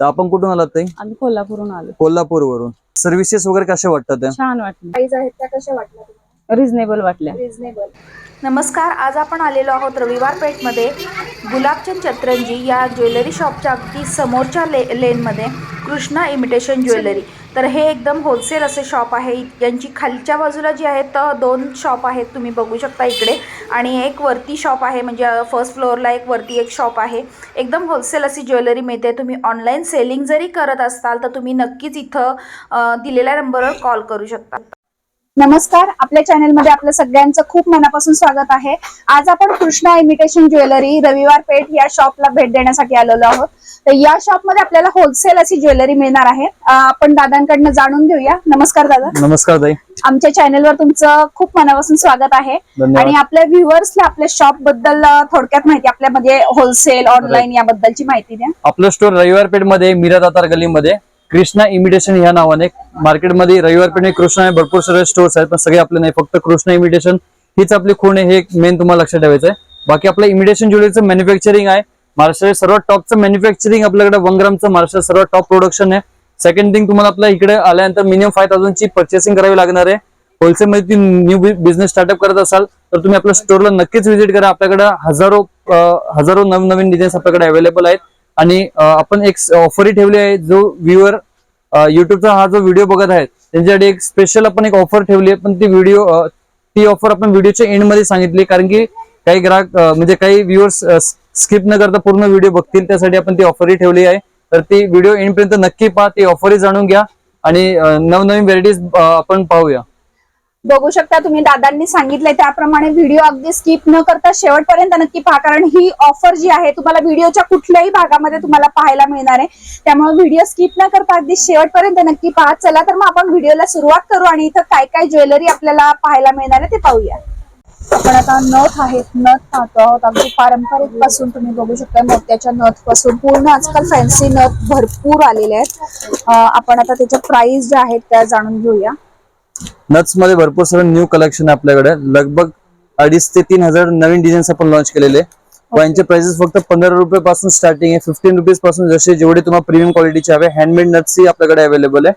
तर आपण कुठून आलात ताई? आम्ही कोल्हापूरहून आलो. कोल्हापूर वरून सर्व्हिसेस वगैरे कशा वाटतात छान वाटलं. प्राईज आहेत त्या कशा वाटल्या तुम्हाला? रिझनेबल वाटल्या. रिझनेबल नमस्कार आज आपण आलेलो आहोत रविवार पेठमध्ये. गुलाबचंद चत्रंजी या ज्वेलरी शॉपच्या अगदी समोरच्या ले लेनमध्ये. Krishna imitation jewellery. तर हे एकदम होलसेल असे शॉप आहे. यांची खालच्या बाजूला जी आहेत तर दोन शॉप आहेत तुम्ही बघू शकता इकडे. आणि एक वरती शॉप आहे म्हणजे फर्स्ट फ्लोअरला एक वरती एक शॉप आहे. एकदम होलसेल अशी ज्वेलरी मिळते. तुम्ही ऑनलाईन सेलिंग जरी करत असाल तर तुम्ही नक्कीच इथं दिलेल्या नंबरवर कॉल करू शकता. नमस्कार. आपल्या चॅनलमध्ये आपल्या सगळ्यांचं खूप मनापासून स्वागत आहे. आज आपण कृष्णा इमिटेशन ज्वेलरी रविवार पेठ या शॉपला भेट देण्यासाठी आलेलो आहोत. तर या शॉपमध्ये आपल्याला होलसेल अशी ज्वेलरी मिळणार आहे. आपण दादांकडनं जाणून घेऊया. नमस्कार दादा. नमस्कार ताई. आमच्या चॅनलवर तुमचं खूप मनापासून स्वागत आहे. आणि आपल्या व्ह्युअर्सला आपल्या शॉपबद्दल थोडक्यात माहिती आपल्यामध्ये होलसेल ऑनलाईन याबद्दलची माहिती द्या. आपलं स्टोर रविवार पेठमध्ये मीरा दातार गलीमध्ये कृष्णा इमिटेशन ह्या नावाने. मार्केटमध्ये रविवार कृष्णा भरपूर सगळे स्टोर्स आहेत पण सगळे आपले नाही फक्त कृष्णा इमिटेशन. हीच आपली खूण आहे हे मेन तुम्हाला लक्षात ठेवायचं आहे बाकी आपलं इमिटेशन ज्वेलरीचं मॅन्युफॅक्चरिंग आहे. महाराष्ट्रातील सर्वात टॉपचं मॅन्युफॅक्चरिंग आपल्याकडे वंगरामचं महाराष्ट्रात सर्वात टॉप प्रोडक्शन आहे. सेकंड थिंग तुम्हाला आपल्या इकडे आल्यानंतर मिनिमम फाय थाउजंडची पर्चेसिंग करावी लागणार आहे. होलसेल मध्ये न्यू बिझनेस स्टार्टअप करत असाल तर तुम्ही आपल्या स्टोरला नक्कीच व्हिजिट करा. आपल्याकडे हजारो हजारो नवनवीन डिझाईन्स आपल्याकडे अवेलेबल आहेत. आणि आपण एक ऑफरही ठेवली आहे जो व्ह्युअर युट्यूबचा हा जो व्हिडिओ बघत आहे त्यांच्यासाठी एक स्पेशल आपण एक ऑफर ठेवली आहे पण ती व्हिडिओ ती ऑफर आपण व्हिडिओच्या एंडमध्ये सांगितली कारण की काही ग्राहक म्हणजे काही व्ह्युअर्स स्किप न करता पूर्ण व्हिडिओ बघतील त्यासाठी आपण ती ऑफरही ठेवली आहे. तर ती व्हिडिओ एंडपर्यंत नक्की पहा ती ऑफरही जाणून घ्या आणि नवनवीन व्हेरायटीज आपण पाहूया. बघू शकता तुम्ही दादांनी सांगितलंय त्याप्रमाणे व्हिडिओ अगदी स्किप न करता शेवटपर्यंत नक्की पहा कारण ही ऑफर जी आहे तुम्हाला व्हिडिओच्या कुठल्याही भागामध्ये तुम्हाला पाहायला मिळणार आहे. त्यामुळे व्हिडिओ स्किप न करता अगदी शेवटपर्यंत नक्की पहा. चला तर मग आपण व्हिडिओला सुरुवात करू आणि इथं काय काय ज्वेलरी आपल्याला पाहायला मिळणार आहे ते पाहूया. आपण आता नथ आहेत नथ पाहतो आहोत. अगदी पारंपरिकपासून तुम्ही बघू शकता मोत्याच्या नथपासून पूर्ण आजकाल फॅन्सी नथ भरपूर आलेले आहेत. आपण आता त्याच्या प्राइस ज्या आहेत त्या जाणून घेऊया. नट्समध्ये भरपूर सारं न्यू कलेक्शन आहे आपल्याकडे. लगभग अडीच ते तीन हजार नवीन डिझाईन्स आपण लॉन्च केलेले यांचे प्राइसेस फक्त पंधरा रुपये पासून स्टार्टिंग आहे. फिफ्टीन रुपीजपासून जसे जेवढे तुम्हाला प्रीमियम क्वालिटीचे हवे हँडमेड नट्स ही आपल्याकडे अवेलेबल आहे.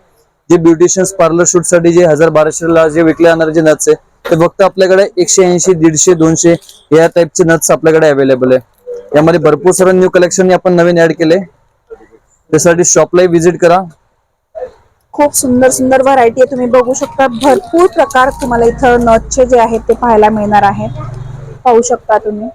जे ब्युटिशियन्स पार्लर शूटसाठी जे हजार बाराशेला जे विकले जाणारे जे नट्स आहे ते फक्त आपल्याकडे एकशे ऐंशी दीडशे दोनशे या टाईपचे नट्स आपल्याकडे अवेलेबल आहे. यामध्ये भरपूर सारं न्यू कलेक्शन आपण नवीन ऍड केले. त्यासाठी शॉपलाही व्हिजिट करा. खूप सुंदर सुंदर व्हरायटी आहे. तुम्ही बघू शकता भरपूर प्रकार तुम्हाला इथं नथचे जे आहेत ते पाहायला मिळणार आहेत. पाहू शकता तुम्ही.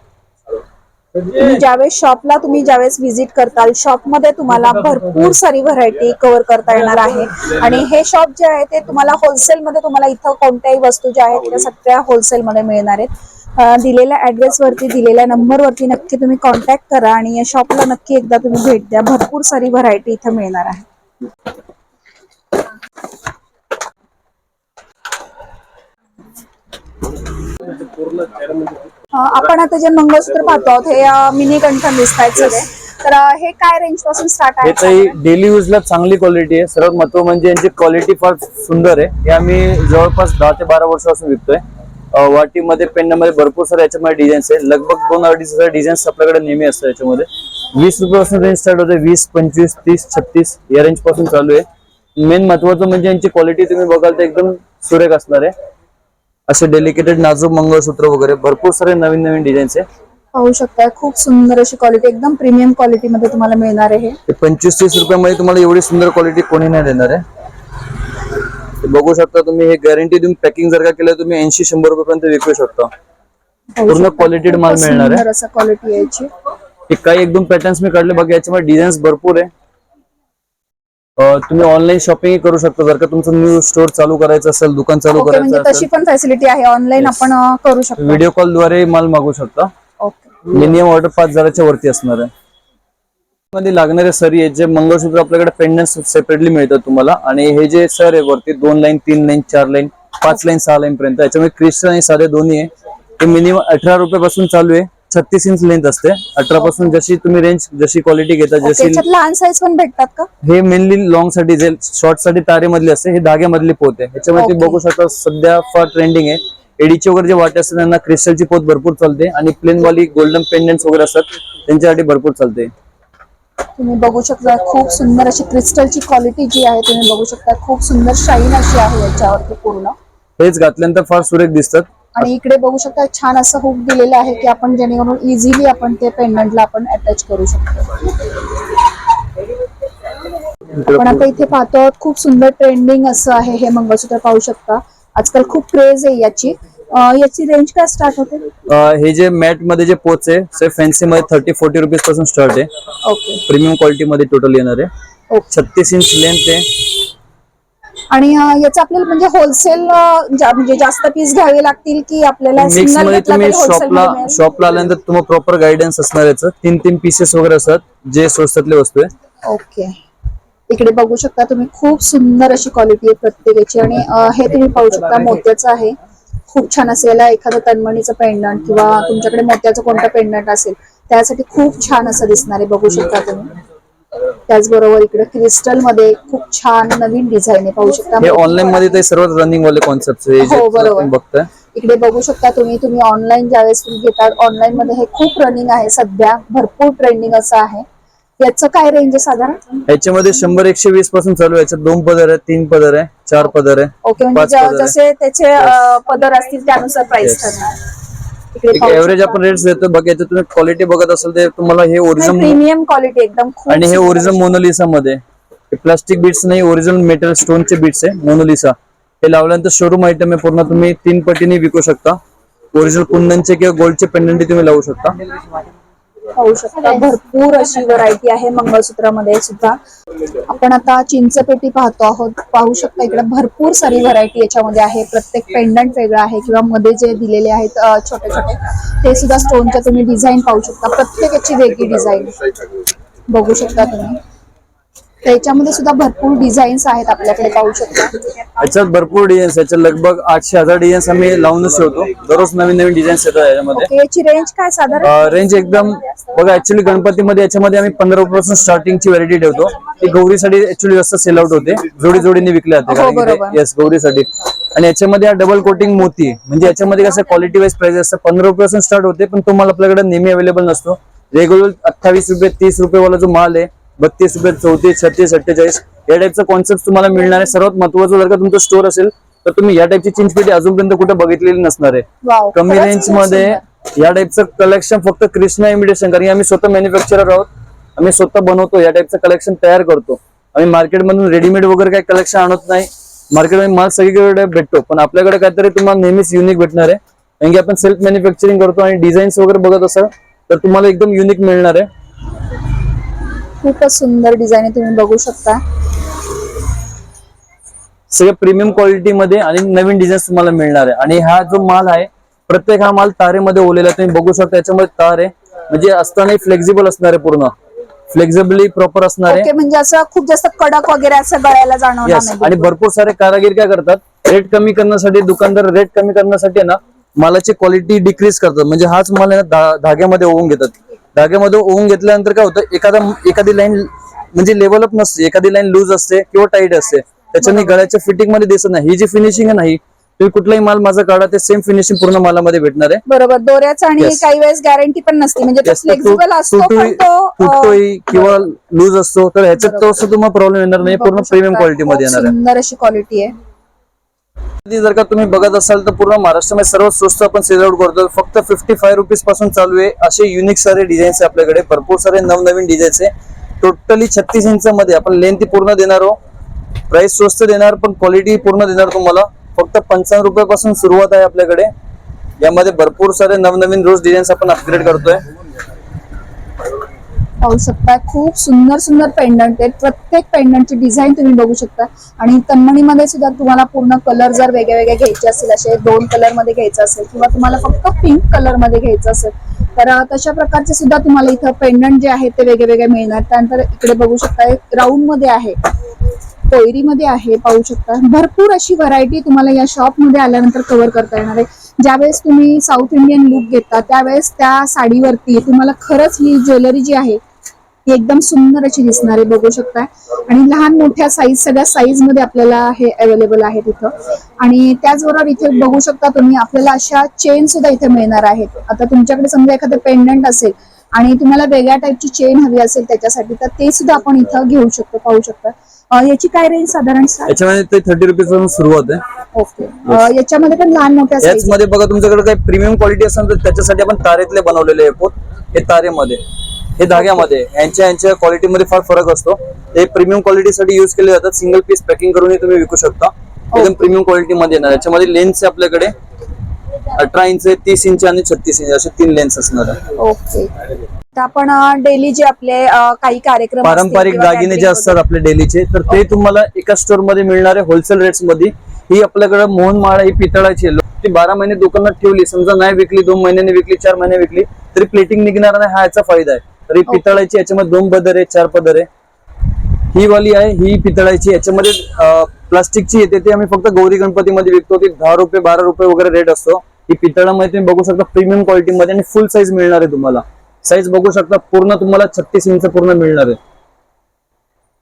तुम्ही ज्यावेळेस शॉपला तुम्ही ज्यावेळेस व्हिजिट करताल शॉपमध्ये तुम्हाला भरपूर सारी व्हरायटी कव्हर करता येणार आहे. आणि हे शॉप जे आहे ते तुम्हाला होलसेलमध्ये तुम्हाला इथं कोणत्याही वस्तू ज्या आहेत त्या सगळ्या होलसेलमध्ये मिळणार आहेत. दिलेल्या ऍड्रेस वरती दिलेल्या नंबर वरती नक्की तुम्ही कॉन्टॅक्ट करा आणि या शॉपला नक्की एकदा तुम्ही भेट द्या. भरपूर सारी व्हरायटी इथं मिळणार आहे. आपण आता जे मंगळसूत्र पाहतो आहोत हे मिनी कंठन दिसत आहेत सगळे. तर हे काय रेंजपासून स्टार्ट आहे? याचाही डेली यूजला चांगली क्वालिटी आहे. सर्वात महत्त्व म्हणजे यांची क्वालिटी फार सुंदर आहे. हे आम्ही जवळपास दहा ते बारा वर्षापासून विकतोय. वाटीमध्ये पेनमध्ये भरपूर सारे याच्यामध्ये डिझाईन्स आहे लगभग दोन अडीच हजार डिझाईन्स आपल्याकडे नेहमी असतात याच्यामध्ये. वीस रुपयापासून रेंज स्टार्ट होते. वीस पंचवीस तीस छत्तीस या रेंजपासून चालू आहे. मेन महत्वाचं म्हणजे यांची क्वालिटी तुम्ही बघाल तर एकदम सुरेख असणार आहे असे डेलिकेटेड नाजूक मंगळसूत्र वगैरे भरपूर सारे नवीन नवीन डिझाईन्स आहे पाहू शकता खूप सुंदर अशी क्वालिटी एकदम प्रीमियम क्वालिटी मध्ये तुम्हाला मिळणार आहे हे. ते पंचवीस तीस रुपयामध्ये तुम्हाला एवढी सुंदर क्वालिटी कोणी नाही देणार आहे ते बघू शकता तुम्ही हे गॅरंटी देऊन पॅकिंग जर का केलं तुम्ही ऐंशी शंभर रुपयापर्यंत विकू शकता पाहू पूर्ण शकता. qualited माल खूपच मिळणार आहे. सुंदर असं क्वालिटी याची हे काही एक दोन पॅटर्न्स मी काढले बघा याच्यामध्ये डिझाईन्स भरपूर आहे तुम्ही ऑनलाईन शॉपिंग करू शकता. जर का तुमचं न्यू स्टोर चालू करायचं असेल दुकान चालू ओके म्हणजे करायचं तशी असेल. पण फॅसिलिटी आहे. ऑनलाईन आपण अं, करू शकतो. व्हिडिओ कॉलद्वारे माल मागू शकता. ओके मिनिमम ऑर्डर पाच हजाराच्या वरती असणार आहे. मध्ये लागणारे सरी आहेत जे मंगळसूत्र आपल्याकडे पेंडन्स सेपरेटली मिळतात तुम्हाला. आणि हे जे सर आहे वरती दोन लाईन तीन लाईन चार लाईन पाच लाईन सहा लाईन पर्यंत. याच्यामध्ये क्रिस्टल आणि साधे दोन्ही आहे. ते मिनिमम अठरा रुपयापासून चालू आहे. छत्तीस इंच लेंथ असते. अठरा पासून जशी तुम्ही रेंज जशी क्वालिटी घेता जशी लहान साईज पण भेटतात का? हे मेनली लॉंगसाठी जे शॉर्टसाठी तारेमधली असते हे धाग्यामधली पोत आहे. ह्याच्यामध्ये Okay. बघू शकता सध्या फार ट्रेंडिंग आहे. एडीचे वगैरे जे वाटे असतात त्यांना क्रिस्टलची पोत भरपूर चालते आणि प्लेन वाली गोल्डन पेंडन्स वगैरे असतात त्यांच्यासाठी भरपूर चालते. तुम्ही बघू शकता खूप सुंदर अशी क्रिस्टलची क्वालिटी जी आहे तुम्ही बघू शकता खूप सुंदर शाईन अशी आहे याच्यावरती पूर्ण. हेच घातल्यानंतर फार सुरेख दिसतात. आणि इकडे बघू शकता छान असं हुक दिलेलं आहे की आपण जेणेकरून इझिली आपण ते पेंडंटला आपण अटॅच करू शकतो. आपण आता इथे पाहतो आहोत, खूप सुंदर ट्रेंडिंग असं आहे हे मंगळसूत्र पाहू शकता. आजकाल खूप क्रेज आहे याची. याची रेंज काय स्टार्ट होते? हे जे मॅटमध्ये जे पोच आहे ते फॅन्सी मध्ये थर्टी फोर्टी रुपीजपासून स्टार्ट आहे. ओके प्रीमियम क्वालिटी मध्ये टोटल येणार आहे. छत्तीस इंच लेंथ आहे. आणि याचं आपल्याला म्हणजे होलसेल म्हणजे जास्त पीस घ्यावे लागतील की आपल्याला मिक्समध्ये तुम्ही शॉपला? शॉपला आल्यानंतर तुम्हाला प्रॉपर गायडन्स असणार याचं. तीन तीन पीसेस वगैरे असतात जे स्वस्तातले वस्तू आहे. ओके इकडे बघू शकता तुम्ही खूप सुंदर अशी क्वालिटी आहे प्रत्येकाची आणि हे तुम्ही पाहू शकता मोत्याचं आहे. खूप छान असेल याला एखादं तन्मणीचं पेंडंट किंवा तुमच्याकडे मोत्याचं कोणतं पेंडंट असेल त्यासाठी खूप छान असं दिसणार आहे बघू शकता तुम्ही. त्याचबरोबर इकडे क्रिस्टलमध्ये खूप छान नवीन डिझाईन आहे पाहू शकता हे ऑनलाईन मध्ये ते सर्व रनिंग वाले कॉन्सेप्ट हे बरोबर. इकडे बघू शकता तुम्ही तुम्ही ऑनलाईन ज्यावेळेस तुम्ही घेतात ऑनलाईन मध्ये हे खूप रनिंग आहे सध्या भरपूर ट्रेंडिंग असं आहे याचं काय रेंज आहे साधारण याच्यामध्ये शंभर एकशे वीसपासून चालू आहे याच्यात दोन पदर आहे तीन पदर आहे चार पदर आहे ओके म्हणजे. जसे त्याचे पदर असतील त्यानुसार प्राइस. ठरणार एक एव्हरेज. आपण रेट्स देतो. बघा याच्यात तुम्ही क्वालिटी बघत असाल ते तुम्हाला हे ओरिजिनल प्रीमियम क्वालिटी एकदम. खूप आणि हे सुंदर ओरिजिनल मोनोलिसा मध्ये. प्लास्टिक बीट्स नाही ओरिजिनल मेटल स्टोनचे बीट्स आहे मोनोलिसा हे लावल्यानंतर शोरूम आयटम आहे पूर्ण. तुम्ही तीन पटीने विकू शकता. ओरिजिनल कुंदनचे किंवा गोल्डचे पेंडंट तुम्ही लावू शकता. पाहू शकता. भरपूर अशी व्हरायटी आहे मंगळसूत्रामध्ये सुद्धा. आपण आता चिंचपेटी पाहतो आहोत. पाहू शकता इकडे भरपूर सारी व्हरायटी याच्यामध्ये आहे. प्रत्येक पेंडंट वेगळं आहे किंवा मध्ये जे दिलेले आहेत छोटे छोटे ते सुद्धा स्टोनच्या तुम्ही डिझाईन पाहू शकता. प्रत्येकाची वेगळी डिझाईन बघू शकता तुम्ही. त्याच्यामध्ये सुद्धा भरपूर डिझाईन्स आहेत आपल्याकडे पाहू शकता. याच्यात भरपूर डिझाईन्स याच्यात लगभग आठशे हजार डिझाईन्स आम्ही लावूनच ठेवतो. दररोज नवीन नवीन डिझाईन्स येतात याच्यामध्ये याची रेंज काय साधारण? रेंज एकदम बघा ऍक्च्युली गणपतीमध्ये याच्यामध्ये आम्ही पंधरा रुपयापासून स्टार्टिंगची व्हरायटी ठेवतो. ती गौरीसाठी ऍक्च्युली जास्त सेल आउट होते. जोडी जोडीने विकले जाते हो. येस गौरीसाठी. आणि याच्यामध्ये हा डबल कोटिंग मोती. म्हणजे याच्यामध्ये कसं क्वालिटी वाईज प्राइस असतं पंधरा रुपयापासून स्टार्ट होते पण तो माल आपल्याकडे नेहमी अवेलेबल नसतो. रेग्युलर अठ्ठावीस रुपये तीस रुपये वाला जो माल आहे बत्तीस रुपये चौतीस छत्तीस अठ्ठेचाळीस या टाईपचा कॉन्सेप्ट तुम्हाला मिळणार आहे. सर्वात महत्वाचं जर का तुमचं स्टोर असेल तर तुम्ही या टाईपची चिंचपेटी अजूनपर्यंत कुठे बघितलेली नसणार आहे. कमी रेंजमध्ये. या टाईपचं कलेक्शन फक्त कृष्णा इमिटेशन कारण आम्ही स्वतः मॅन्युफॅक्चरर आहोत. आम्ही स्वतः बनवतो या टाईपचं कलेक्शन तयार करतो. आम्ही मार्केटमधून रेडीमेड वगैरे काही कलेक्शन आणत नाही. मार्केटमध्ये माल सगळीकडे भेटतो. पण आपल्याकडे काहीतरी तुम्हाला नेहमीच युनिक भेटणार आहे. कारण की आपण सेल्फ मॅन्युफॅक्चरिंग करतो आणि डिझाईन्स वगैरे बघत असाल तर तुम्हाला एकदम युनिक मिळणार आहे. खूपच सुंदर डिझाईन आहे तुम्ही बघू शकता. सगळं प्रीमियम क्वालिटी मध्ये आणि नवीन डिझाईन्स तुम्हाला मिळणार आहे. आणि हा जो माल आहे प्रत्येक हा माल तारेमध्ये ओलेला तुम्ही बघू शकता याच्यामध्ये तार आहे. म्हणजे असतानाही फ्लेक्झिबल असणार आहे पूर्ण. फ्लेक्झिबली प्रॉपर असणार आहे. म्हणजे असं खूप जास्त कडक वगैरे असं गळ्याला जाणवणार आणि भरपूर सारे कारागीर काय करतात? रेट कमी करण्यासाठी दुकानदार रेट कमी करण्यासाठी ना मालाची क्वालिटी डिक्रीज करतात. म्हणजे हाच माल धाग्यामध्ये ओवून घेतात. धाग्यामध्ये ओवून घेतल्यानंतर काय होतं एखादा एखादी लाईन म्हणजे लेवलअप नसते एखादी लाईन लूज असते किंवा टाईट असते. त्याच्याने गळ्याच्या फिटिंगमध्ये दिसत नाही. ही जी फिनिशिंग आहे नाही तुम्ही कुठलाही माल माझा काढा ते सेम फिनिशिंग पूर्ण मालामध्ये भेटणार आहे. बरोबर. दोऱ्याचं आणि Yes. काही वेळेस गॅरंटी पण नसते. म्हणजे तो Yes, तर फ्लेक्झिबल तु- असतो पण तुटतोय तो अं, तुटतोय किंवा लूज असतो तर ह्याच्यात तो असं तुम्हाला प्रॉब्लेम येणार नाही. पूर्ण बघू प्रीमियम क्वालिटी मध्ये येणार आहे. सुंदर अशी क्वालिटी आहे. जर का तुम्ही बघत असाल तर पूर्ण महाराष्ट्रामध्ये सर्वात स्वस्त आपण सेल आउट करतो फक्त फिफ्टी फाय रुपीजपासून चालू आहे. असे युनिक सारे डिझाईन्स आहे आपल्याकडे. भरपूर सारे नवनवीन डिझाईन्स आहे. टोटली छत्तीस इंच मध्ये आपण लेंथ पूर्ण देणार आहोत. प्राइस स्वस्त देणार पण क्वालिटी पूर्ण देणार तुम्हाला. फक्त पंचावन्न रुपयापासून सुरुवात आहे आपल्याकडे. यामध्ये भरपूर सारे नवनवीन रोज डिझाईन्स आपण अपग्रेड करतोय. पाहू शकता. खूप सुंदर सुंदर पेंडंट आहेत. प्रत्येक पेंडंटची डिझाईन तुम्ही बघू शकता. आणि तन्मणीमध्ये सुद्धा तुम्हाला पूर्ण कलर जर वेगळे वेगळे घ्यायचे असेल असे दोन कलरमध्ये घ्यायचं असेल किंवा तुम्हाला फक्त पिंक कलरमध्ये घ्यायचं असेल तर तशा प्रकारचे सुद्धा तुम्हाला इथं पेंडंट जे आहेत ते वेगळे वेगळे मिळणार. त्यानंतर इकडे बघू शकता राऊंडमध्ये आहे. कोयरीमध्ये आहे पाहू शकता. भरपूर अशी व्हरायटी तुम्हाला या शॉपमध्ये आल्यानंतर कव्हर करता येणार आहे. ज्यावेळेस तुम्ही साऊथ इंडियन लुक घेता त्यावेळेस त्या साडीवरती तुम्हाला खरंच ही ज्वेलरी जी आहे एकदम सुंदर अशी दिसणार आहे बघू शकता आणि लहान मोठ्या साईज सगळ्या साईजमध्ये आपल्याला हे अवेलेबल आहे तिथं. आणि त्याचबरोबर इथे बघू शकता तुम्ही आपल्याला अशा चेन सुद्धा इथे मिळणार आहेत. आता तुमच्याकडे समजा एखादं पेंडंट असेल आणि तुम्हाला वेगळ्या टाईपची चेन हवी असेल त्याच्यासाठी तर ते सुद्धा आपण इथं घेऊ शकतो पाहू शकता. याची काय रेंज साधारण? याच्यामध्ये थर्टी रुपीजपासून सुरुवात आहे. ओके याच्यामध्ये पण लहान मोठ्या याच size मध्ये बघा तुमच्याकडे काही प्रीमियम क्वालिटी असेल तर त्याच्यासाठी आपण तारेतले बनवलेले एअरपोर्ट हे तारेमध्ये. हे धाग्यामध्ये. यांच्या यांच्या क्वालिटीमध्ये फार फरक असतो. हे प्रीमियम क्वालिटीसाठी युज केले जातात. सिंगल पीस पॅकिंग करूनही तुम्ही विकू शकता. एकदम प्रीमियम क्वालिटी मध्ये येणार. याच्यामध्ये लेन्स आहे आपल्याकडे. अठरा इंच तीस इंच आणि छत्तीस इंच. असे तीन लेन्स असणार आहे. ओके आपण डेली जे आपले काही कार्यक्रम पारंपरिक दागिने जे असतात आपले डेलीचे तर ते तुम्हाला एका स्टोरमध्ये मिळणारे होलसेल रेट्समध्ये ही आपल्याकडे मोहनमाळा ही पितळाची. ती बारा महिने दुकानात ठेवली. समजा नाही विकली दोन महिन्याने विकली चार महिने विकली तरी प्लेटिंग निघणार नाही. हा याचा फायदा आहे. तर ही. पितळाची याच्यामध्ये दोन पदर आहे चार पदर. आहे ही वाली आहे ही पितळाची. याच्यामध्ये प्लास्टिकची येते ती आम्ही फक्त गौरी गणपतीमध्ये विकतो. ती दहा रुपये बारा रुपये वगैरे रेट असतो. ही पितळामध्ये तुम्ही बघू शकता प्रीमियम क्वालिटी मध्ये आणि फुल साईज मिळणार आहे तुम्हाला. साईज बघू शकता पूर्ण तुम्हाला छत्तीस इंच पूर्ण मिळणार आहे.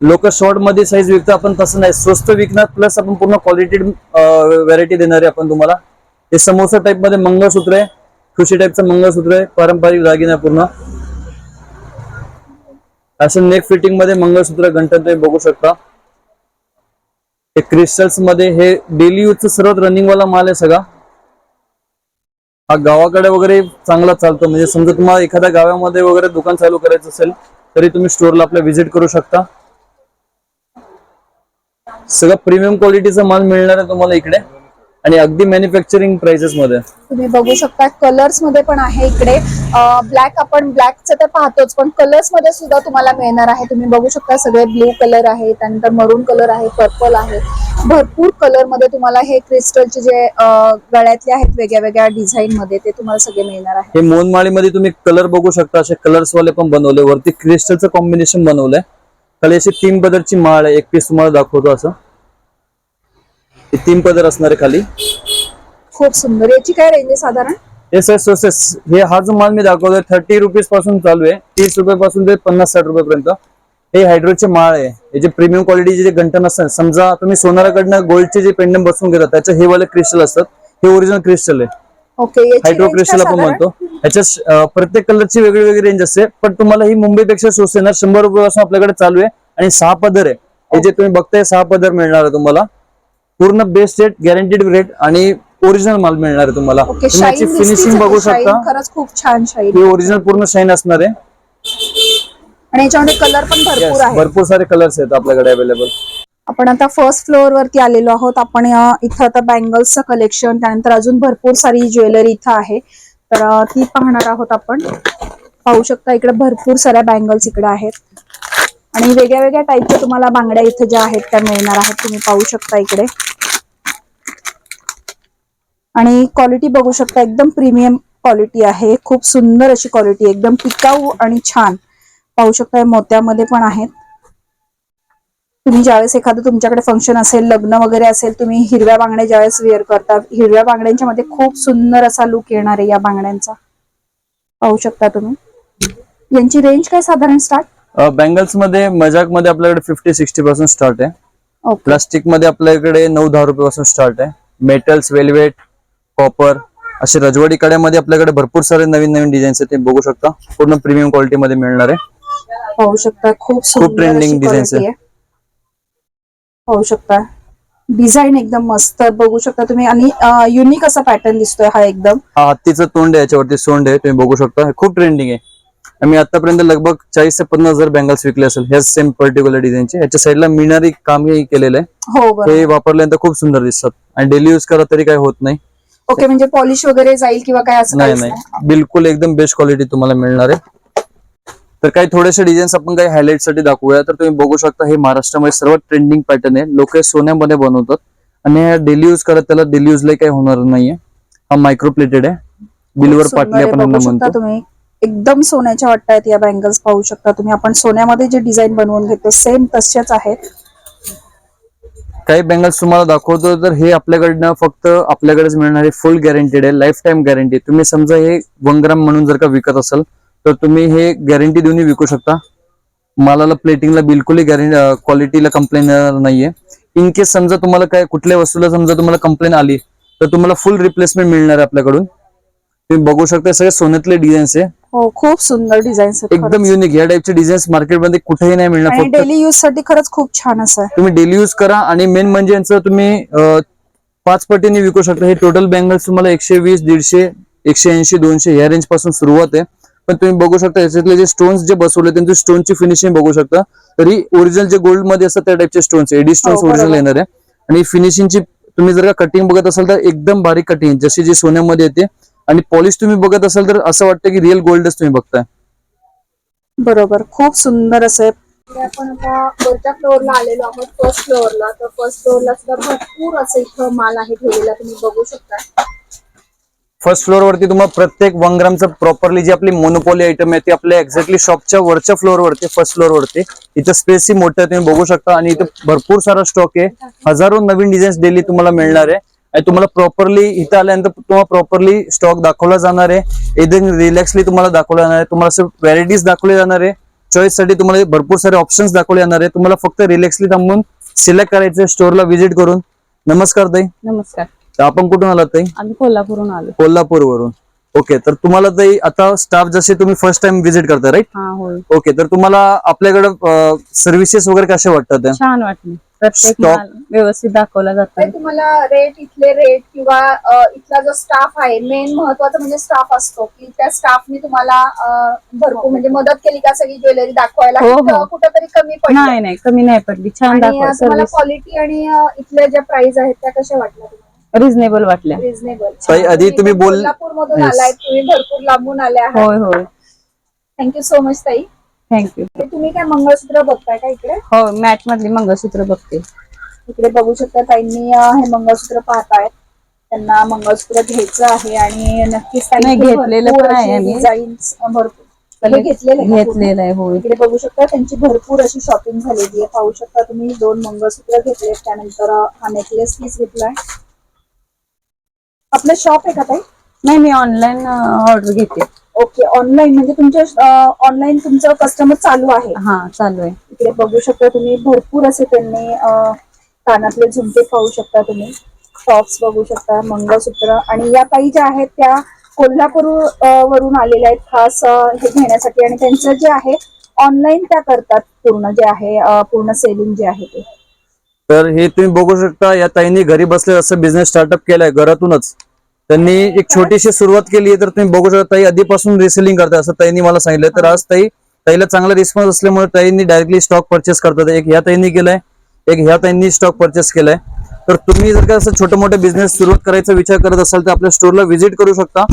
लोक शॉर्टमध्ये साईज विकतो आपण तसं नाही. स्वस्त विकणार प्लस आपण पूर्ण क्वालिटी व्हरायटी देणार आहे आपण तुम्हाला. हे समोसा टाईपमध्ये मंगळसूत्र आहे. खुशी टाईपचं मंगळसूत्र आहे. पारंपरिक दागिना पूर्ण. असं नेक फिटिंगमध्ये मंगळसूत्र घंटन तुम्ही बघू शकता. हे क्रिस्टल्समध्ये हे डेली यूजचं सर्वात रनिंग वाला माल आहे सगळा. हा गावाकडे वगैरे चांगला चालतो. म्हणजे समजा तुम्हाला एखाद्या गावामध्ये वगैरे दुकान चालू करायचं असेल तरी तुम्ही स्टोअरला आपल्या व्हिजिट करू शकता. सगळं प्रीमियम क्वालिटीचा माल मिळणार आहे तुम्हाला इकडे. आणि अगदी मॅन्युफॅक्चरिंग प्राइसेस मध्ये. तुम्ही बघू शकता कलर्समध्ये पण आहे इकडे. ब्लॅक आपण ब्लॅकचं तर पाहतोच पण कलर्समध्ये सुद्धा तुम्हाला मिळणार आहे. तुम्ही बघू शकता सगळे ब्लू कलर आहे त्यानंतर मरून कलर आहे पर्पल आहे. भरपूर कलरमध्ये तुम्हाला हे क्रिस्टलचे जे गळ्यातले आहेत वेगळ्या वेगळ्या डिझाईन मध्ये ते तुम्हाला सगळे मिळणार आहे. हे मोनमाळीमध्ये तुम्ही कलर बघू शकता असे कलर्स वाले पण बनवले. वरती क्रिस्टलचं कॉम्बिनेशन बनवलंय. खाली अशी तीन पदरची माळ आहे एक पीस तुम्हाला दाखवतो असं. हे तीन पदर असणार आहे खाली. खूप सुंदर. याची काय रेंज आहे साधारण? एस एस एस एस हे हा जो माल मी दाखवतोय थर्टी रुपीजपासून चालू आहे. तीस रुपये पासून ते पन्नास साठ रुपयेपर्यंत. हे हायड्रोचे माळ आहे. हे जे प्रीमियम क्वालिटीचे जे गंटन असतात समजा तुम्ही सोनाराकडनं गोल्डचे जे पेंडम बसून घेतात त्याचे हे वाले क्रिस्टल असतात. हे ओरिजिनल क्रिस्टल आहे. ओके याची हायड्रो range क्रिस्टल काय आपण साधारण? म्हणतो. याच्या अं, प्रत्येक कलरची वेगळी वेगळी रेंज असते पण तुम्हाला ही मुंबईपेक्षा स्वस्त येणार. शंभर रुपयापासून आपल्याकडे चालू आहे. आणि सहा पदर आहे. हे जे तुम्ही बघताय सहा पदर मिळणार आहे तुम्हाला. पूर्ण बेस्ट रेट गॅरंटीड रेट आणि ओरिजिनल माल मिळणार आहे तुम्हाला. तुम्ही याची फिनिशिंग बघू शकता. खरंच खूप छान शाईन ही ओरिजिनल पूर्ण शाईन असणार आहे. आणि याच्यामध्ये कलर पण भरपूर आहे भरपूर सारे कलर्स आहेत आपल्याकडे अवेलेबल आपण आता फर्स्ट फ्लोअर वरती आलेलो आहोत. आपण इथं आता बँगल्सचं कलेक्शन त्यानंतर अजून भरपूर सारी ज्वेलरी इथं आहे. तर ती पाहणार आहोत आपण. पाहू शकता इकडे भरपूर साऱ्या बँगल्स इकडे आहेत. आणि वेगळ्या वेगळ्या टाईपच्या तुम्हाला बांगड्या इथं ज्या आहेत त्या मिळणार आहेत. तुम्ही पाहू शकता इकडे. आणि क्वालिटी बघू शकता एकदम प्रीमियम क्वालिटी आहे. खूप सुंदर अशी क्वालिटी एकदम टिकाऊ आणि छान. पाहू शकता मोत्यामध्ये पण आहेत. तुम्ही ज्यावेळेस एखादं तुमच्याकडे फंक्शन असेल लग्न वगैरे असेल तुम्ही हिरव्या बांगड्या ज्यावेळेस वेअर करता हिरव्या बांगड्यांच्या मध्ये खूप सुंदर असा लुक येणार आहे या बांगड्यांचा. पाहू शकता तुम्ही. यांची रेंज काय साधारण स्टार्ट बँगल्समध्ये मजाकमध्ये आपल्याकडे फिफ्टी सिक्स्टी पासून स्टार्ट आहे. प्लास्टिकमध्ये आपल्याकडे नऊ दहा रुपये पासून स्टार्ट आहे. मेटल्स वेल्वेट कॉपर असे रजवाडी कड्यामध्ये आपल्याकडे भरपूर सारे नवीन नवीन डिझाईन्स आहेत. ते बघू शकता. पूर्ण प्रीमियम क्वालिटी मध्ये मिळणार आहे. पाहू शकता. खूप अशी designs quality आहे. पाहू शकता. डिझाईन एकदम मस्त. बघू शकता तुम्ही. आणि युनिक असा पॅटर्न दिसतोय हा एकदम. हा हत्तीचं तोंड आहे. याच्यावरती सोंड आहे. तुम्ही बघू शकता. हे खूप ट्रेंडिंग आहे. आम्ही आतापर्यंत लगभग चाळीस ते पन्नास हजार बँगल्स विकले असेल. ह्या सेम पर्टिक्युलर डिझाईनचे याच्या साईडला मिळणारी कामही केलेलं आहे. हो हे वापरल्यानंतर खूप सुंदर दिसतात. आणि डेली युज करा तरी काही होत नाही. ओके म्हणजे पॉलिश वगैरे जाईल किंवा काय असं नाही नाही. बिलकुल एकदम बेस्ट क्वालिटी तुम्हाला मिळणार आहे. तर काही थोडेसे डिझाईन्स आपण काही हायलाइटसाठी दाखवूया. तर तुम्ही बघू शकता हे महाराष्ट्रामध्ये सर्वात ट्रेंडिंग पॅटर्न आहे. लोक सोन्यामध्ये बनवतात. आणि डेली युज करत त्याला डेली युजला काही होणार नाहीये. हा मायक्रो प्लेटेड आहे. बिलवर पाटली आपण म्हणतो. एकदम सोन्याच्या वाटतायत या बँगल्स पाहू शकता तुम्ही. आपण सोन्यामध्ये जे डिझाईन बनवून घेतो सेम तशाच आहेत काही बँगल्स तुम्हाला दाखवतो तर हे आपल्याकडनं फक्त आपल्याकडेच मिळणारे फुल गॅरंटीड आहे लाईफ टाईम गॅरंटी तुम्ही समजा हे वन ग्राम म्हणून जर का विकत असाल तर तुम्ही हे गॅरंटी देऊन विकू शकता. मालाला प्लेटिंगला बिलकुलही गॅरंटी क्वालिटीला कंप्लेन येणार नाहीये. इन केस समजा तुम्हाला काय कुठल्या वस्तूला समजा तुम्हाला कंप्लेन आली तर तुम्हाला फुल रिप्लेसमेंट मिळणार आहे आपल्याकडून. तुम्ही बघू शकता सगळे सोन्यातले डिझाईन्स आहे. हो खूप सुंदर डिझाईन एकदम युनिक या टाईपचे डिझाईन्स मार्केटमध्ये कुठेही नाही मिळणार डेली युजसाठी खरंच खूप छान असं तुम्ही डेली यूज करा आणि मेन म्हणजे यांचं तुम्ही पाच पटीने विकू शकता. हे टोटल बँगल्स तुम्हाला एकशे वीस दीडशे एकशे ऐंशी दोनशे या रेंजपासून सुरुवात आहे. पण तुम्ही बघू शकता याच्यातले जे स्टोन्स जे बसवले त्यांची स्टोनची फिनिशिंग बघू शकता. तरी ओरिजिनल जे गोल्डमध्ये असतात त्या टाईपचे स्टोन्स एडी स्टोन्स. ओरिजिनल येणार आहे. आणि फिनिशिंगची तुम्ही जर का कटिंग बघत असाल तर एकदम बारीक कटिंग जशी जी सोन्यामध्ये येते आणि पॉलिश तुम्ही बघत असाल तर असं वाटतं की रिअल गोल्डच तुम्ही बघताय. बरोबर खूप सुंदर असं. आहे आपण आता वरच्या फ्लोअरला आलेलो आहोत फर्स्ट फ्लोअरला तर फर्स्ट फ्लोअरला सुद्धा भरपूर असं इथं माल आहे ठेवलेला तुम्ही बघू शकता. फर्स्ट फ्लोअर वरती तुम्हाला प्रत्येक वन ग्रामचं प्रॉपरली जी आपली मोनोपॉली आयटम आहे ती आपल्या एक्झॅक्टली शॉपच्या वरच्या फ्लोअर वरती फर्स्ट फ्लोअर वरती. इथं स्पेस ही मोठं आहे तुम्ही बघू शकता. आणि इथं भरपूर सारा स्टॉक आहे. हजारो नवीन डिझाईन्स डेली तुम्हाला मिळणार आहे. आणि तुम्हाला प्रॉपरली इथं आल्यानंतर तुम्हाला प्रॉपरली स्टॉक दाखवला जाणार आहे. एकदम रिलॅक्सली तुम्हाला दाखवला जाणार आहे. तुम्हाला व्हॅरायटीज दाखवले जाणार आहे. चॉईससाठी तुम्हाला भरपूर सारे ऑप्शन्स दाखवले जाणार आहे. तुम्हाला फक्त रिलॅक्सली थांबून सिलेक्ट करायचं स्टोअरला व्हिजिट करून. नमस्कार ताई. नमस्कार. तर आपण कुठून आलात ताई? आम्ही कोल्हापूरहून आलो. कोल्हापूर वरून ओके तर तुम्हाला ताई आता स्टाफ जसे तुम्ही फर्स्ट टाइम व्हिजिट करता राईट हा ओके तर तुम्हाला आपल्याकडे सर्व्हिसेस वगैरे कशा वाटतात? छान वाटले. प्रत्येक Stock. माल व्यवस्थित दाखवला तर जातो तुम्हाला रेट इथले रेट किंवा अ, इथला जो स्टाफ आहे मेन महत्वाचं म्हणजे स्टाफ असतो की त्या स्टाफने तुम्हाला अ, भरपूर म्हणजे मदत केली का सगळी ज्वेलरी दाखवायला? हो, हो. कुठं- कुठंतरी कमी पडली. नाही नाही कमी नाही पडली. छान आणि अ, दाखवा तुम्हाला क्वालिटी आणि अ, इथल्या ज्या प्राइस आहेत त्या कशा वाटल्या तुम्हाला? रिझनेबल वाटल्या. रिझनेबल ताई, आधी तुम्ही बोल- कोल्हापूर मधून Yes. आलाय तुम्ही भरपूर लांबून आले आहात. होय होय. थँक्यू सो मच ताई. थँक्यू तुम्ही काय मंगळसूत्र बघताय का इकडे? हो मॅट मधली मंगळसूत्र बघते. इकडे बघू शकता ताईंनी हे मंगळसूत्र पाहतायत. त्यांना मंगळसूत्र घ्यायचं आहे आणि नक्कीच नाही, घेतलेलं पण आहे आम्ही. डिझाईन्स भरपूर. हे घेतलेलं आहे का पूर्ण? घेतलेलं आहे होय. इकडे बघू शकता त्यांची भरपूर अशी शॉपिंग झालेली आहे. पाहू शकता तुम्ही दोन मंगळसूत्र घेतले त्यानंतर हा नेकलेस पीस घेतलाय. आपलं शॉप आहे का ताई? नाही मी ऑनलाईन ऑर्डर घेते. ओके ऑनलाईन म्हणजे तुमच्या ऑनलाईन तुमचं कस्टमर चालू आहे. हा चालू आहे. इकडे बघू शकता तुम्ही भरपूर असे त्यांनी कानातले झुमके पाहू शकता तुम्ही. टॉप्स बघू शकता मंगळसूत्र. आणि या काही ज्या आहेत त्या कोल्हापूर वरून आलेल्या आहेत. खास हे घेण्यासाठी आणि त्यांचं जे आहे ऑनलाईन त्या करतात पूर्ण जे आहे पूर्ण सेलिंग जे आहे ते. तर हे तुम्ही बघू शकता या ताईंनी घरी बसले असं बिझनेस स्टार्टअप केलाय घरातूनच. त्यांनी एक छोटीशी सुरुवात केली आहे तर तुम्ही बघू शकता ताई आधीपासून रिसेलिंग करताय असं ताईंनी मला सांगितलं तर आज ताई ताईला चांगला रिस्पॉन्स असल्यामुळे ताईंनी डायरेक्टली स्टॉक परचेस करतात. एक ह्या ताईंनी केलाय एक ह्या ताईंनी स्टॉक परचेस केलाय. तर तुम्ही जर का असं छोटं मोठं बिझनेस सुरुवात करायचा विचार करत असाल तर आपल्या स्टोअरला व्हिजिट करू शकता.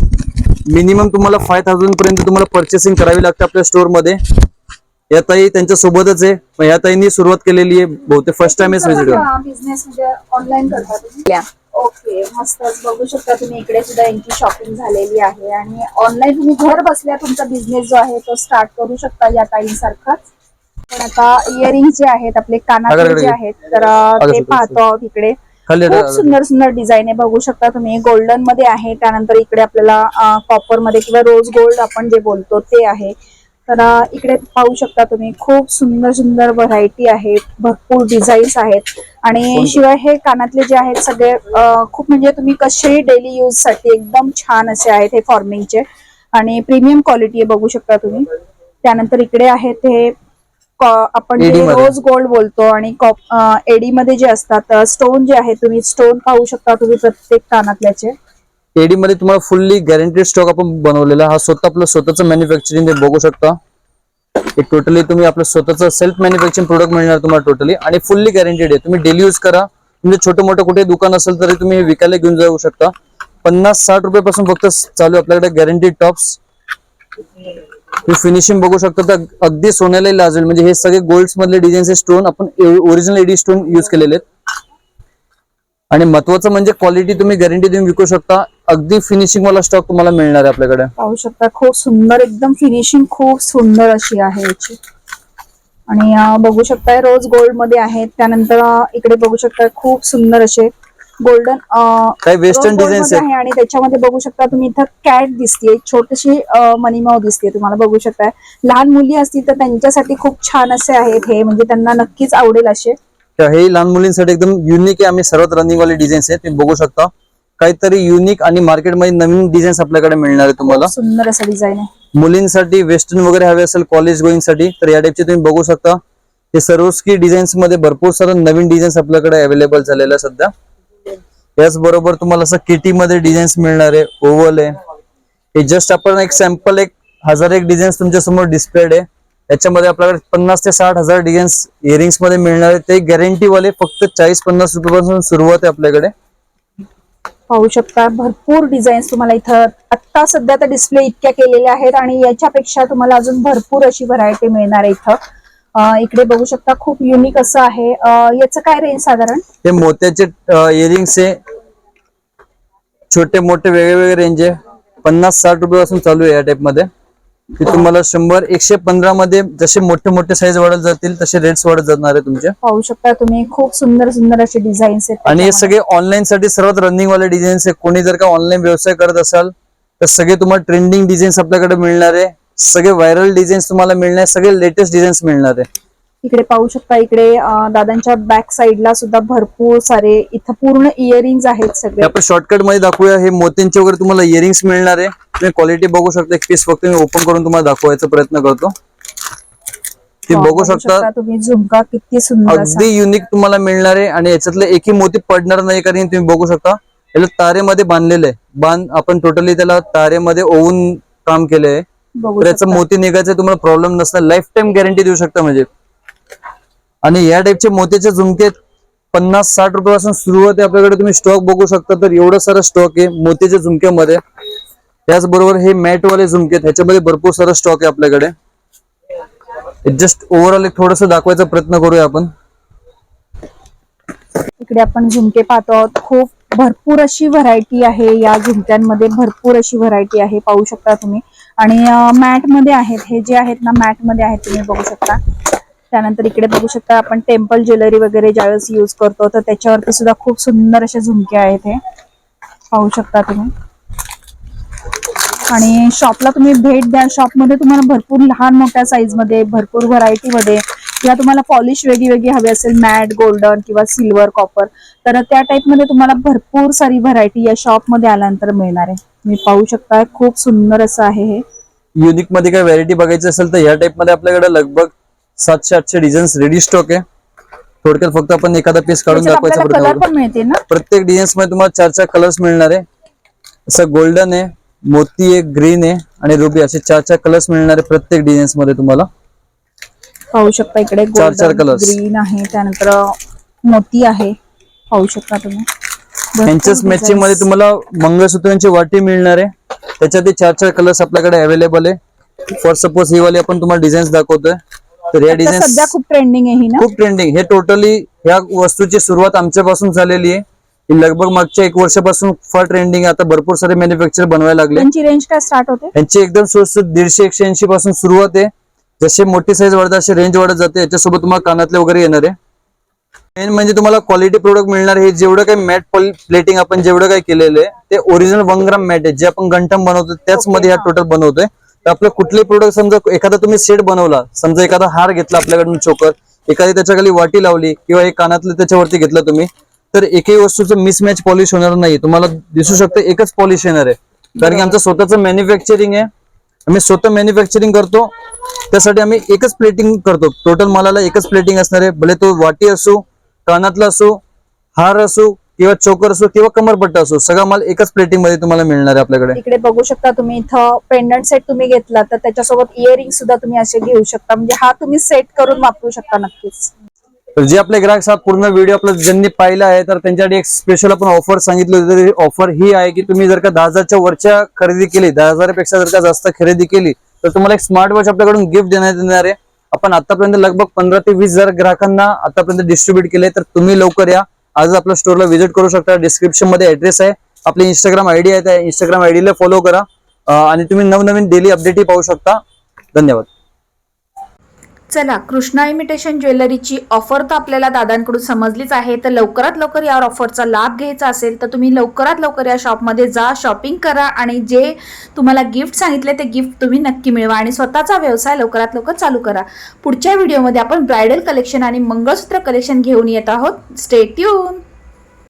मिनिमम तुम्हाला फाय थाउजंड पर्यंत तुम्हाला परचेसिंग करावी लागते आपल्या स्टोअरमध्ये. या ताई त्यांच्या सोबतच आहे. या ताईंनी सुरुवात केलेली आहे बहुतेक फर्स्ट टाइमच व्हिजिट बिझनेस म्हणजे ऑनलाईन करता ओके मस्तच बघू शकता तुम्ही इकडे सुद्धा यांची शॉपिंग झालेली आहे आणि ऑनलाईन तुम्ही घर बसल्या तुमचा बिझनेस जो आहे तो स्टार्ट करू शकता या ताईंसारखाच. पण आता इयरिंग जे आहेत आपले कानातले अगं, जे. आहेत तर ते पाहतो आहोत इकडे. खूप सुंदर सुंदर डिझाईन आहे बघू शकता तुम्ही. गोल्डनमध्ये आहे त्यानंतर इकडे आपल्याला कॉपरमध्ये किंवा रोज गोल्ड आपण जे बोलतो ते आहे. तर इकडे पाहू शकता तुम्ही खूप सुंदर सुंदर व्हरायटी आहे भरपूर डिझाईन्स आहेत. आणि शिवाय हे कानातले जे आहेत सगळे खूप म्हणजे तुम्ही कसे डेली यूजसाठी एकदम छान असे आहेत हे फॉर्मिंगचे आणि प्रीमियम क्वालिटी आहे बघू शकता तुम्ही. त्यानंतर इकडे आहेत हे आपण. रोज गोल्ड बोलतो आणि एडी मध्ये जे असतात स्टोन जे आहे तुम्ही स्टोन पाहू शकता तुम्ही प्रत्येक कानातल्याचे. एडी मध्ये तुम्हाला फुल्ली गॅरंटेड स्टॉक आपण बनवलेला हा स्वतः आपलं स्वतःचं मॅन्युफॅक्चरिंग बघू शकता. हे टोटली तुम्ही आपलं स्वतःचं सेल्फ मॅन्युफॅक्चरिंग प्रोडक्ट मिळणार तुम्हाला टोटली आणि फुल्ली गॅरंटेड आहे. तुम्ही डेली यूज करा. म्हणजे छोटं मोठं कुठे दुकान असेल तरी तुम्ही हे विकायला घेऊन जाऊ शकता. पन्नास साठ रुपयापासून फक्त चालू आहे आपल्याकडे गॅरंटीड टॉप्स फिनिशिंग बघू शकता. तर अगदी सोन्याला लाजेल. म्हणजे हे सगळे गोल्ड मधले डिझाईनचे स्टोन आपण ओरिजिनल एडी स्टोन युज केलेले आहेत. आणि महत्वाचं म्हणजे क्वालिटी तुम्ही गॅरंटी देऊन विकू शकता. अगदी फिनिशिंग वाला स्टॉक तुम्हाला मिळणार आहे आपल्याकडे. पाहू शकता खूप सुंदर एकदम फिनिशिंग खूप सुंदर अशी आहे याची. आणि बघू शकताय रोज गोल्डमध्ये आहेत त्यानंतर इकडे बघू शकता खूप सुंदर असे गोल्डन काही वेस्टर्न डिझाईन्स आहे. आणि त्याच्यामध्ये बघू शकता तुम्ही इथं कॅट दिसते छोटीशी मनीमाव दिसते तुम्हाला बघू शकताय. लहान मुली असतील तर त्यांच्यासाठी खूप छान असे आहेत हे. म्हणजे त्यांना नक्कीच आवडेल असे. हे लहान मुलींसाठी एकदम युनिक आहे. आम्ही सर्वात रनिंग वाले डिझाईन्स आहेत. तुम्ही बघू शकता. काहीतरी युनिक आणि मार्केटमध्ये नवीन डिझाईन्स आपल्याकडे मिळणार आहे तुम्हाला. सुंदर असं डिझाईन आहे. मुलींसाठी वेस्टर्न वगैरे हवे असेल कॉलेज गोईंगसाठी तर या टाईपचे तुम्ही बघू शकता. हे सर्वस्की डिझाईन्समध्ये भरपूर सारं नवीन डिझाईन्स आपल्याकडे अवेलेबल झालेलं आहे सध्या. याचबरोबर तुम्हाला असं किटी मध्ये डिझाईन्स मिळणार आहे ओव्हल आहे. हे जस्ट आपण एक सॅम्पल एक हजार एक डिझाईन्स तुमच्यासमोर डिस्प्लेड आहे. याच्यामध्ये आपल्याकडे पन्नास ते साठ हजार डिझाईन्स इयरिंग्समध्ये मिळणार आहे. ते गॅरंटी वाले फक्त चाळीस पन्नास रुपयापासून सुरुवात आहे आपल्याकडे. पाहू शकता. भरपूर डिझाईन्स तुम्हाला इथं आत्ता सध्या तर डिस्प्ले इतक्या केलेल्या आहेत आणि याच्यापेक्षा तुम्हाला अजून भरपूर अशी व्हरायटी मिळणार आहे इथं. इकडे बघू शकता खूप युनिक असं आहे. याचं काय रेंज साधारण? हे मोत्याचे इयरिंग्स आहे छोटे मोठे वेगळे वेगळे रेंज आहे. पन्नास साठ रुपये पासून चालू आहे या टाइपमध्ये. ते तुम्हाला शंभर एकशे पंधरा मध्ये जसे मोठे मोठे साईज वाढत जातील तसे रेट्स वाढत जाणार आहे तुमचे. पाहू शकता तुम्ही खूप सुंदर सुंदर असे डिझाईन्स आहेत आणि हे. सगळे ऑनलाईन साठी सर्वात रनिंग वाले डिझाईन्स आहे कोणी जर का ऑनलाईन व्यवसाय करत असाल तर सगळे तुम्हाला ट्रेंडिंग डिझाईन्स आपल्याकडे मिळणार आहे. सगळे व्हायरल डिझाईन्स तुम्हाला मिळणार आहे. सगळे लेटेस्ट डिझाईन्स मिळणार आहे. इकडे पाहू शकता इकडे दादांच्या बॅक साईडला सुद्धा भरपूर सारे इथं पूर्ण इयरिंग्स आहेत सगळे. आपण शॉर्टकटमध्ये दाखवूया. हे मोत्यांचे वगैरे तुम्हाला इयरिंग्स मिळणार आहे. तुम्ही क्वालिटी बघू शकता. एक पीस फक्त मी ओपन करून तुम्हाला दाखवायचा प्रयत्न करतो. ते हा, बघू शकता. तुम्ही. झुमका किती सुंदर अगदी युनिक तुम्हाला मिळणार आहे. आणि याच्यातले एकही मोती पडणार नाही कारण तुम्ही बघू शकता. याला तारेमध्ये बांधलेलं आहे. बांध आपण टोटली त्याला तारेमध्ये ओवून काम केलं आहे बघू तर याचा शकता. मोती निघायचा तुम्हाला प्रॉब्लेम नसणार. लाईफ टाइम गॅरंटी देऊ शकता म्हणजे. आणि या टाईपचे मोत्याचे झुमके पन्नास साठ रुपयापासून सुरू होते. आपल्याकडे तुम्ही स्टॉक बघू शकता. तर एवढं सारं स्टॉक आहे मोत्याच्या झुमक्यामध्ये. त्याचबरोबर हे मॅट वाले झुमके आहेत. ह्याच्यामध्ये भरपूर सारा स्टॉक आहे आपल्याकडे. जस्ट ओव्हरऑल एक थोडस दाखवायचा प्रयत्न करूया आपण. इकडे आपण झुमके पाहतो आहोत. खूप भरपूर अशी व्हरायटी आहे या झुमक्यांमध्ये. भरपूर अशी व्हरायटी आहे. पाहू शकता तुम्ही. आणि मॅटमध्ये आहेत. हे जे आहेत ना मॅटमध्ये आहेत तुम्ही बघू शकता. त्यानंतर इकडे बघू शकता आपण टेम्पल ज्वेलरी वगैरे ज्यावेळेस युज करतो तर त्याच्यावरती सुद्धा खूप सुंदर असे झुमके आहेत हे. पाहू शकता तुम्ही. आणि शॉपला तुम्ही भेट द्या. शॉपमध्ये तुम्हाला भरपूर लहान मोठ्या साईजमध्ये भरपूर व्हरायटीमध्ये किंवा तुम्हाला पॉलिश वेगळी वेगळी हवी असेल मॅट गोल्डन किंवा सिल्वर कॉपर तर त्या टाईपमध्ये तुम्हाला भरपूर सारी व्हरायटी या शॉपमध्ये आल्यानंतर मिळणार आहे. तुम्ही पाहू शकता खूप सुंदर असं आहे हे. युनिकमध्ये काही व्हरायटी बघायची असेल तर या टाईपमध्ये आपल्याकडे लगभग सातशे आठशे डिझाईन्स रेडी स्टॉक आहे. थोडक्यात फक्त आपण एखादा पीस काढून दाखवायचा प्रयत्न कलर प्रत्येक डिझाईन्समध्ये तुम्हाला चार चार कलर्स मिळणार आहे. असं गोल्डन आहे मोती आहे ग्रीन आहे आणि रुबी असे चार चार कलर्स मिळणार आहे प्रत्येक डिझाईन्समध्ये तुम्हाला. पाहू शकता इकडे चार चार colours. ग्रीन आहे त्यानंतर मोती आहे. पाहू शकता तुम्ही. यांच्याच मॅचिंगमध्ये. तुम्हाला मंगळसूत्रांची वाटी मिळणार आहे. त्याच्यात चार चार कलर्स आपल्याकडे अवेलेबल आहे. फॉर सपोज ही वाली आपण तुम्हाला डिझाईन्स दाखवतोय. तर या आता डिझाईन्स सध्या खूप ट्रेंडिंग आहे ही ना? खूप ट्रेंडिंग हे टोटली ह्या वस्तूची सुरुवात आमच्यापासून झालेली आहे. ही लगभग मागच्या एक वर्षापासून फार ट्रेंडिंग आता भरपूर सारे मॅन्युफॅक्चर बनवायला लागले. त्यांची रेंज काय स्टार्ट होते? यांची एकदम स्वस्त दीडशे एकशे ऐंशी पासून सुरुवात आहे. जसे मोठी साईज वाढतात असे रेंज वाढत जाते. याच्यासोबत तुम्हाला कानातले वगैरे येणार आहे. मेन म्हणजे तुम्हाला क्वालिटी प्रोडक्ट मिळणार आहे. जेवढं काही मॅट प्लेटिंग आपण जेवढं काही केलेलं आहे ते ओरिजिनल वन ग्राम मॅट आहे. जे आपण गंठम बनवतो त्याच मध्ये ह्या हा. टोटल बनवतोय. तर आपलं कुठले प्रोडक्ट समजा एखादा तुम्ही सेट बनवला समजा एखादा हार घेतला आपल्याकडून चोकर एखादी त्याच्याखाली वाटी लावली किंवा एक कानातलं त्याच्यावरती घेतलं तुम्ही तर एकही वस्तूचं मिसमॅच पॉलिश होणार नाही. तुम्हाला दिसू शकतं एकच पॉलिश येणार आहे. कारण की आमचं स्वतःचं मॅन्युफॅक्चरिंग आहे. आम्ही स्वतः मॅन्युफॅक्चरिंग करतो. त्यासाठी आम्ही एकच प्लेटिंग करतो. टोटल मालाला एकच प्लेटिंग असणार आहे. भले तो वाटी असो कानातला असो हार असो किंवा चोकर असो किंवा कमरपट्टा असो सगळा माल एकच प्लेटिंगमध्ये तुम्हाला मिळणार आहे आपल्याकडे. इकडे बघू शकता तुम्ही इथं पेंडंट सेट तुम्ही घेतला तर त्याच्यासोबत इयरिंग सुद्धा तुम्ही असे घेऊ शकता. म्हणजे हा तुम्ही सेट करून वापरू शकता नक्कीच. तर जे आपले ग्राहक हा पूर्ण व्हिडिओ आपला ज्यांनी पाहिला आहे तर त्यांच्यासाठी एक स्पेशल आपण ऑफर सांगितली होती. ऑफर ही आहे की तुम्ही जर का दहा हजारच्या वरच्या खरेदी केली दहा हजारापेक्षा जर का जास्त खरेदी केली तर तुम्हाला एक स्मार्ट वॉच आपल्याकडून गिफ्ट देण्यात येणार आहे. आपण आतापर्यंत लगभग पंधरा ते वीस हजार ग्राहकांना आतापर्यंत डिस्ट्रीब्युट केले तर तुम्ही लवकर या. आज आपल्या स्टोरला व्हिजिट करू शकता. डिस्क्रिप्शनमध्ये ऍड्रेस आहे. आपली इंस्टाग्राम आयडी आहे. त्या इंस्टाग्राम आयडीला फॉलो करा. आणि तुम्ही नवनवीन डेली अपडेटही पाहू शकता. धन्यवाद. चला कृष्णा इमिटेशन ज्वेलरीची ऑफर तर आपल्याला दादांकडून समजलीच आहे. तर लवकरात लवकर या ऑफरचा लाभ घ्यायचा असेल तर तुम्ही लवकरात लवकर या शॉपमध्ये जा शॉपिंग करा आणि जे तुम्हाला गिफ्ट सांगितले ते गिफ्ट तुम्ही नक्की मिळवा आणि स्वतःचा व्यवसाय लवकरात लवकर चालू करा. पुढच्या व्हिडिओमध्ये आपण ब्रायडल कलेक्शन आणि मंगळसूत्र कलेक्शन घेऊन येत आहोत. Stay tuned